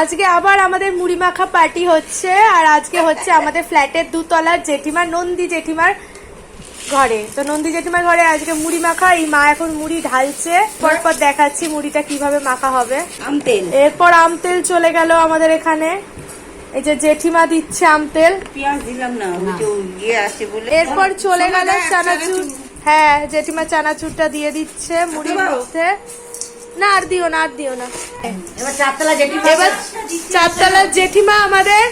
আজকে আবার আমাদের মুড়ি মাখা পার্টি হচ্ছে আর আজকে হচ্ছে আমাদের ফ্ল্যাটের দুতলার জেঠিমার নন্দী জেঠিমার ঘরে। তো নন্দী জেঠিমার ঘরে আজকে মুড়ি মাখা এই মা এখন মুড়ি ঢালছে। পরপর দেখাচ্ছি মুড়িটা কীভাবে মাখা হবে। আম তেল। এরপর আম তেল চলে গেল আমাদের এখানে। এই যে জেঠিমা দিচ্ছে আম তেল। পেঁয়াজ দিলাম না ইয়ে বলে। এরপর চলে গেল চানাচুর হ্যাঁ জেঠিমা চানাচুরটা দিয়ে দিচ্ছে মুড়ির মধ্যে। না আর দিও না আর দিও না। এবার চারতলা জেঠিমা এবার চারতলার জেঠিমা আমাদের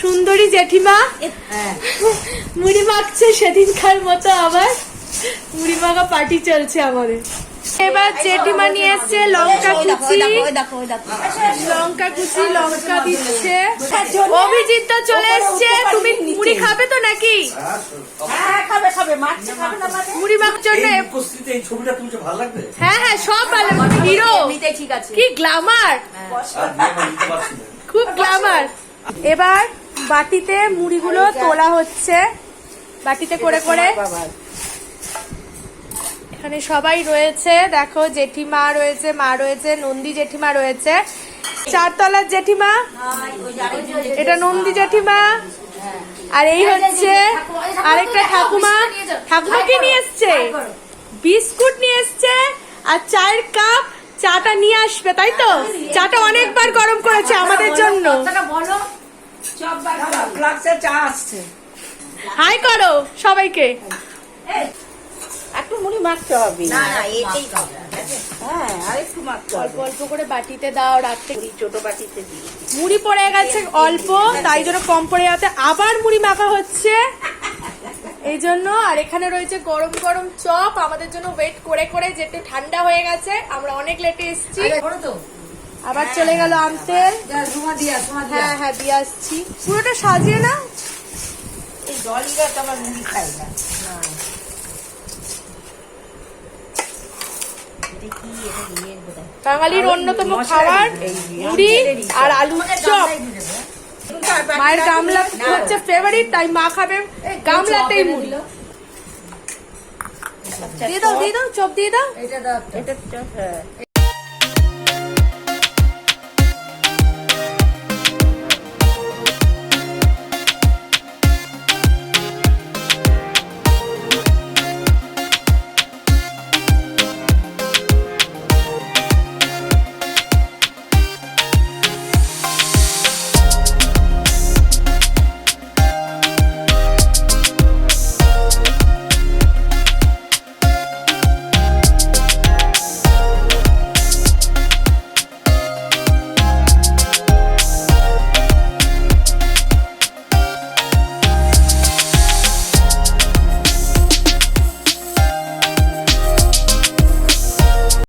সুন্দরী জেঠিমা। হ্যাঁ। মুড়ি মাখছে সেদিনকার মতো আবার। মুড়ি মাখা পার্টি চলছে আমাদের। এবার জেঠিমা নিয়ে এসছে লঙ্কা কুচি। লঙ্কা কুচি লঙ্কা দিচ্ছে। অভিজিৎ তো চলে এসছে। তুমি মুড়ি খাবে তো নাকি? হ্যাঁ খাবে খাবে। মাছ খাবে না মাছ মুড়ি মাখার জন্য এই উপস্থিতি এই ছবিটা তুলছে ভালো লাগবে? হ্যাঁ হ্যাঁ সব ভালো হিরো। এমনিতেই ঠিক আছে। কি গ্লামার না। খুব গ্লামার এবার বাটিতে মুড়িগুলো তোলা হচ্ছে। বাটিতে করে করে। এখানে সবাই রয়েছে। দেখো, জেঠিমা রয়েছে, মা রয়েছে, নন্দী জেঠিমা রয়েছে। চারতলার জেঠিমা? এটা নন্দী জেঠিমা। আর এই হচ্ছে আরেকটা ঠাকুমা। ঠাকুমা কি নিয়ে এসছে। বিস্কুট নিয়ে এসছে। আর চায়ের কাপ, চাটা নিয়ে আসবে, তাই তো? চাটা অনেকবার গরম করেছে আমাদের জন্য। হাই করো সবাইকে। একটু মুড়ি মাখতে হবে। না না এটাই হ্যাঁ আর একটু মাখতে অল্প অল্প করে বাটিতে দাও রাত্রে ছোট বাটিতে দিই। মুড়ি পড়ে গেছে অল্প তাই জন্য কম পড়ে যাতে আবার মুড়ি মাখা হচ্ছে। এই জন্য আর এখানে রয়েছে গরম গরম চপ। আমাদের জন্য ওয়েট করে করে যেতে ঠান্ডা হয়ে গেছে। আমরা অনেক লেটে এসেছি। আবার চলে গেল আমতেল হ্যাঁ হ্যাঁ দিয়ে আসছি। পুরোটা সাজিয়ে না এই জলিরা আমার মুড়ি খাই না। বাঙালির অন্যতম খাবার মুড়ি আর আলু চপ। মায়ের গামলা হচ্ছে ফেভারিট তাই মা খাবে। গামলাতেই মুড়ি। দিয়ে দাও দিয়ে দাও চপ দিয়ে দাও। এটা তো। হ্যাঁ।